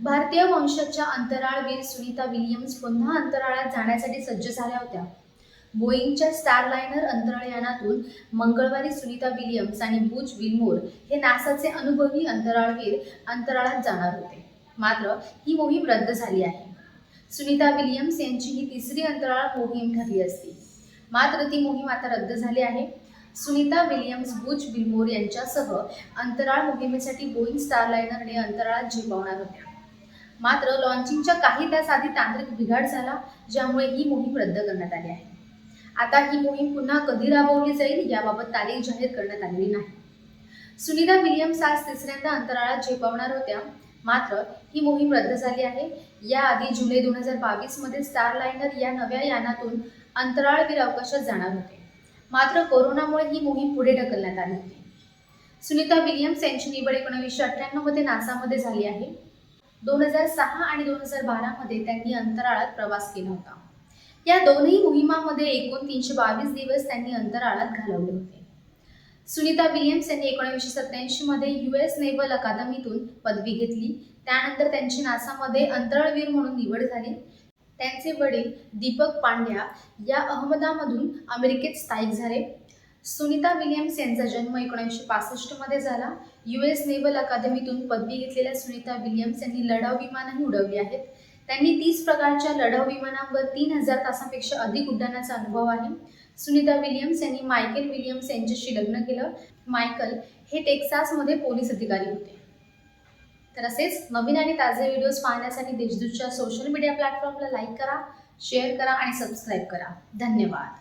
भारतीय वंशाच्या अंतराळवीर सुनीता विलियम्स पुन्हा अंतराळात जाण्यासाठी सज्ज झाल्या होत्या. बोईंगच्या स्टारलायनर अंतराळयानातून मंगळवारी सुनीता विलियम्स आणि बुच विलमोर हे नासाचे अनुभवी अंतराळवीर अंतराळात जाणार होते. मात्र ही मोहीम रद्द झाली आहे. सुनीता विलियम्स यांची ही तिसरी अंतराळ मोहीम ठरली असती. मात्र ती मोहीम आता रद्द झाली आहे. सुनीता विलियम्स बुच विलमोर यांच्यासह अंतराळ मोहिमेसाठी बोईंग स्टारलायनरने अंतराळात झेपावणार होत्या. मात्र लॉन्चिंगच्या काही तास आधी तांत्रिक बिघाड झाला ज्यामुळे ही मोहीम रद्द करण्यात आली आहे. आता ही मोहीम पुन्हा कधी राबवली जाईल याबाबत तारीख जाहीर करण्यात आलेली नाही. सुनीता विलियम्स आज तिसऱ्यांदा अंतराळात झेपावणार होत्या मात्र ही मोहीम रद्द झाली आहे. याआधी जुलै दोन हजार बावीसमध्ये स्टारलायनर या नव्या यानातून अंतराळवीर अवकाशात जाणार होते. मात्र कोरोनामुळे ही मोहीम पुढे ढकलण्यात आली होती. सुनीता विलियम्स यांची निवड एकोणीसशे अठ्ठ्याण्णवमध्ये नासामध्ये झाली आहे. दोन हजार सहा आणि दोन हजार बारामध्ये त्यांनी अंतराळात प्रवास केला होता. या दोन्ही मोहिमांमध्ये एकूण तीनशे बावीस दिवस त्यांनी अंतराळात घालवले होते. सुनीता विलियम्स यांनी एकोणीसशे सत्याऐंशी मध्ये यू एस नेव्हल अकादमीतून पदवी घेतली. त्यानंतर त्यांची नासामध्ये अंतराळवीर म्हणून निवड झाली. त्यांचे वडील दीपक पांड्या या अहमदामधून अमेरिकेत स्थायिक झाले. सुनीता विलियम्स यांचा जन्म एकोणीसशे पासष्टमध्ये झाला. यू एस नेव्हल अकादमीतून पदवी घेतलेल्या सुनीता विलियम्स यांनी लढाऊ विमानही उडवली आहेत. त्यांनी तीस प्रकारच्या लढाऊ विमानांवर तीन हजार तासांपेक्षा अधिक उड्डाणाचा अनुभव आहे. सुनीता विलियम्स यांनी मायकेल विलियम्स यांच्याशी लग्न केलं. मायकल हे टेक्सासमध्ये पोलीस अधिकारी होते. तर असेच नवीन आणि ताजे व्हिडिओज पाहण्यासाठी देशदूतच्या सोशल मीडिया प्लॅटफॉर्मला लाईक करा शेअर करा आणि सबस्क्राईब करा. धन्यवाद.